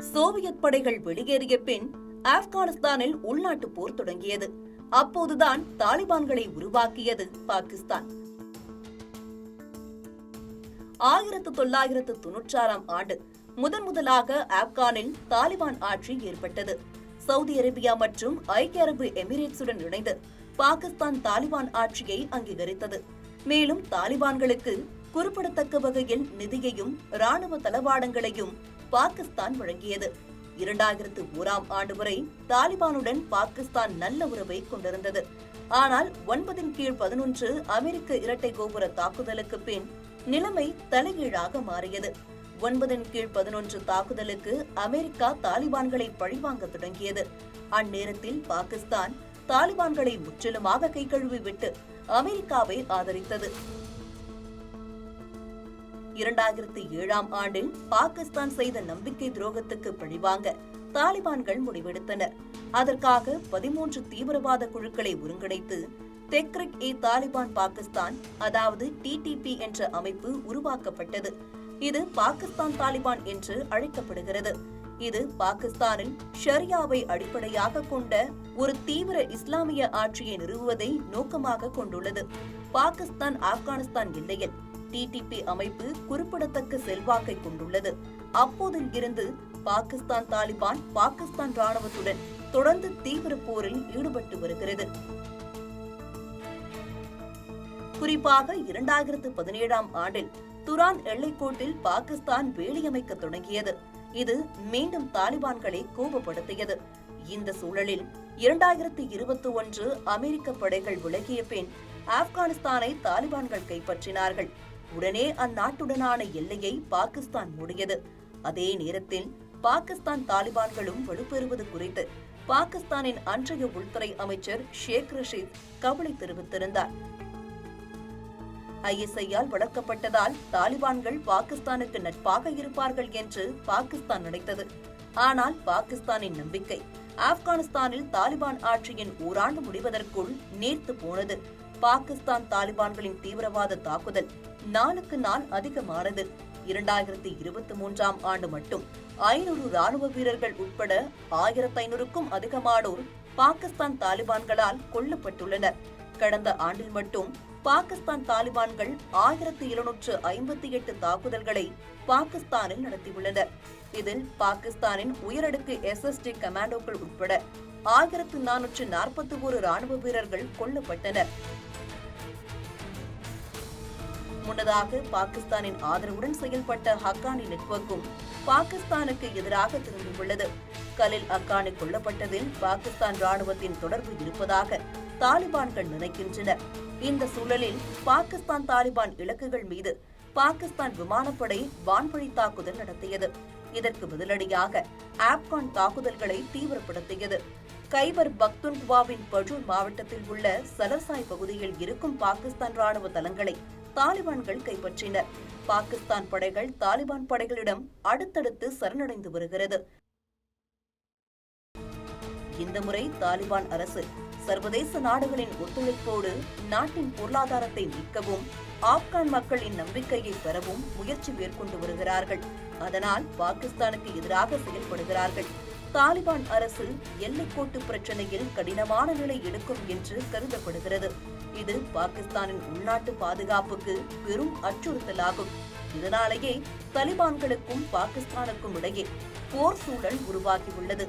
Soviet படைகள் வெளியேறிய பின் ஆப்கானிஸ்தானில் உள்நாட்டு போர் தொடங்கியது. அப்போதுதான் தாலிபான்களை உருவாக்கியது பாகிஸ்தான். ஆயிரத்து தொள்ளாயிரத்து தொன்னூற்றாறாம் ஆண்டு முதன் முதலாக ஆப்கானில் தாலிபான் ஆட்சி ஏற்பட்டது. சவுதி அரேபியா மற்றும் ஐக்கிய அரபு எமிரேட்ஸுடன் இணைந்து பாகிஸ்தான் தாலிபான் ஆட்சியை அங்கீகரித்தது. மேலும் தாலிபான்களுக்கு குறிப்பிடத்தக்க வகையில் நிதியையும் ராணுவ தளவாடங்களையும் பாகிஸ்தான் வழங்கியது. இரண்டாயிரத்து ஓராம் ஆண்டு வரை தாலிபானுடன் பாகிஸ்தான் நல்ல உறவை கொண்டிருந்தது. ஆனால் ஒன்பதின் கீழ் பதினொன்று அமெரிக்க இரட்டை கோபுர தாக்குதலுக்கு பின் நிலைமை தலைகீழாக மாறியது. ஒன்பதின் கீழ் பதினொன்று தாக்குதலுக்கு அமெரிக்கா தாலிபான்களை பழிவாங்க தொடங்கியது. அந்நேரத்தில் பாகிஸ்தான் தாலிபான்களை முற்றிலுமாக கைகழுவி விட்டு அமெரிக்காவை ஆதரித்தது. இரண்டாயிரத்தி ஏழாம் ஆண்டில் பாகிஸ்தான் செய்த நம்பிக்கை துரோகத்துக்கு பழிவாங்க தாலிபான்கள் முடிவெடுத்தனர். அதற்காக பதிமூன்று தீவிரவாத குழுக்களை ஒருங்கிணைத்து தெக்ரிக் இ தாலிபான் பாகிஸ்தான் அதாவது டிடிபி என்ற அமைப்பு உருவாக்கப்பட்டது. இது பாகிஸ்தான் தாலிபான் என்று அழைக்கப்படுகிறது. இது பாகிஸ்தானில் ஷரியாவை அடிப்படையாக கொண்ட ஒரு தீவிர இஸ்லாமிய ஆட்சியை நிறுவுவதை நோக்கமாக கொண்டுள்ளது. பாகிஸ்தான் ஆப்கானிஸ்தான் எல்லையில் டிடிபி அமைப்பு குறிப்பிடத்தக்க செல்வாக்கை கொண்டுள்ளது. அப்போதில் இருந்து பாகிஸ்தான் தாலிபான் பாகிஸ்தான் ராணுவத்துடன் தொடர்ந்து தீவிர போரில் ஈடுபட்டு வருகிறது. குறிப்பாக இரண்டாயிரத்து பதினேழாம் ஆண்டில் துரான் எல்லைக்கோட்டில் பாகிஸ்தான் வேலியமைக்க தொடங்கியது. இது மீண்டும் தாலிபான்களை கோபப்படுத்தியது. இந்த சூழலில் இரண்டாயிரத்தி இருபத்தி ஒன்று அமெரிக்க படைகள் விலகிய பின் ஆப்கானிஸ்தானை தாலிபான்கள் கைப்பற்றினார்கள். உடனே அந்நாட்டுடனான எல்லையை பாகிஸ்தான் மூடியது. அதே நேரத்தில் பாகிஸ்தான் தாலிபான்களும் வலுப்பெறுவது குறித்து பாகிஸ்தானின் அன்றைய உள்துறை அமைச்சர் ஷேக் ரஷீத் கவலை தெரிவித்திருந்தார். ஐஎஸ்ஐயால் வளர்க்கப்பட்டதால் தாலிபான்கள் பாகிஸ்தானுக்கு நட்பாக இருப்பார்கள் என்று பாகிஸ்தான் நினைத்தது. ஆனால் பாகிஸ்தானின் நம்பிக்கை ஆப்கானிஸ்தானில் தாலிபான் ஆட்சியின் ஓராண்டு முடிவதற்குள் நீர்த்து போனது. பாகிஸ்தான் தாலிபான்களின் தீவிரவாத தாக்குதல் நாளுக்கு நாள் அதிகமானது. இரண்டாயிரத்தி இருபத்தி மூன்றாம் ஆண்டு மட்டும் ஐநூறு ராணுவ வீரர்கள் உட்பட ஆயிரத்தி ஐநூறுக்கும் அதிகமானோர் பாகிஸ்தான் தாலிபான்களால் கொல்லப்பட்டுள்ளனர். கடந்த ஆண்டில் மட்டும் பாகிஸ்தான் தாலிபான்கள் ஆயிரத்தி இருநூற்று ஐம்பத்தி எட்டு தாக்குதல்களை பாகிஸ்தானில் நடத்தியுள்ளனர். இதில் பாகிஸ்தானின் உயரடுக்கு எஸ்எஸ்டி கமாண்டோக்கள் உட்பட ஆயிரத்து நானூற்று நாற்பத்தி ஒரு ராணுவ வீரர்கள் கொல்லப்பட்டனர். முன்னதாக பாகிஸ்தானின் ஆதரவுடன் செயல்பட்ட ஹக்கானி நெட்வொர்க்கும் பாகிஸ்தானுக்கு எதிராக திரும்பியுள்ளது. கலில் அக்கானி கொல்லப்பட்டதில் பாகிஸ்தான் ராணுவத்தின் தொடர்பு இருப்பதாக தாலிபான்கள் நினைக்கின்றனர். இந்த சூழலில் பாகிஸ்தான் தாலிபான் இலக்குகள் மீது பாகிஸ்தான் விமானப்படை வான்வழி தாக்குதல் நடத்தியது. இதற்கு பதிலடியாக ஆப்கான் தாக்குதல்களை தீவிரப்படுத்தியது. கைபர் பக்துன்குவாவின் பஜூர் மாவட்டத்தில் உள்ள சலசாய் பகுதியில் இருக்கும் பாகிஸ்தான் ராணுவ தளங்களை தாலிபான்கள் கைப்பற்றினர். பாகிஸ்தான் படைகள் தாலிபான் படைகளிடம் அடுத்தடுத்து சரணடைந்து வருகிறது. இந்த முறை தாலிபான் அரசு சர்வதேச நாடுகளின் ஒத்துழைப்போடு நாட்டின் பொருளாதாரத்தை மீட்கவும் ஆப்கான் மக்களின் நம்பிக்கையை பெறவும் முயற்சி மேற்கொண்டு வருகிறார்கள். அதனால் பாகிஸ்தானுக்கு எதிராக செயல்படுகிறார்கள். தாலிபான் அரசு எல்லைக்கோட்டு பிரச்சனையில் கடினமான நிலை எடுக்கும் என்று கருதப்படுகிறது. இது பாகிஸ்தானின் உள்நாட்டு பாதுகாப்புக்கு பெரும் அச்சுறுத்தலாகும். இதனாலேயே தலிபான்களுக்கும் பாகிஸ்தானுக்கும் இடையே போர் சூழல் உருவாகியுள்ளது.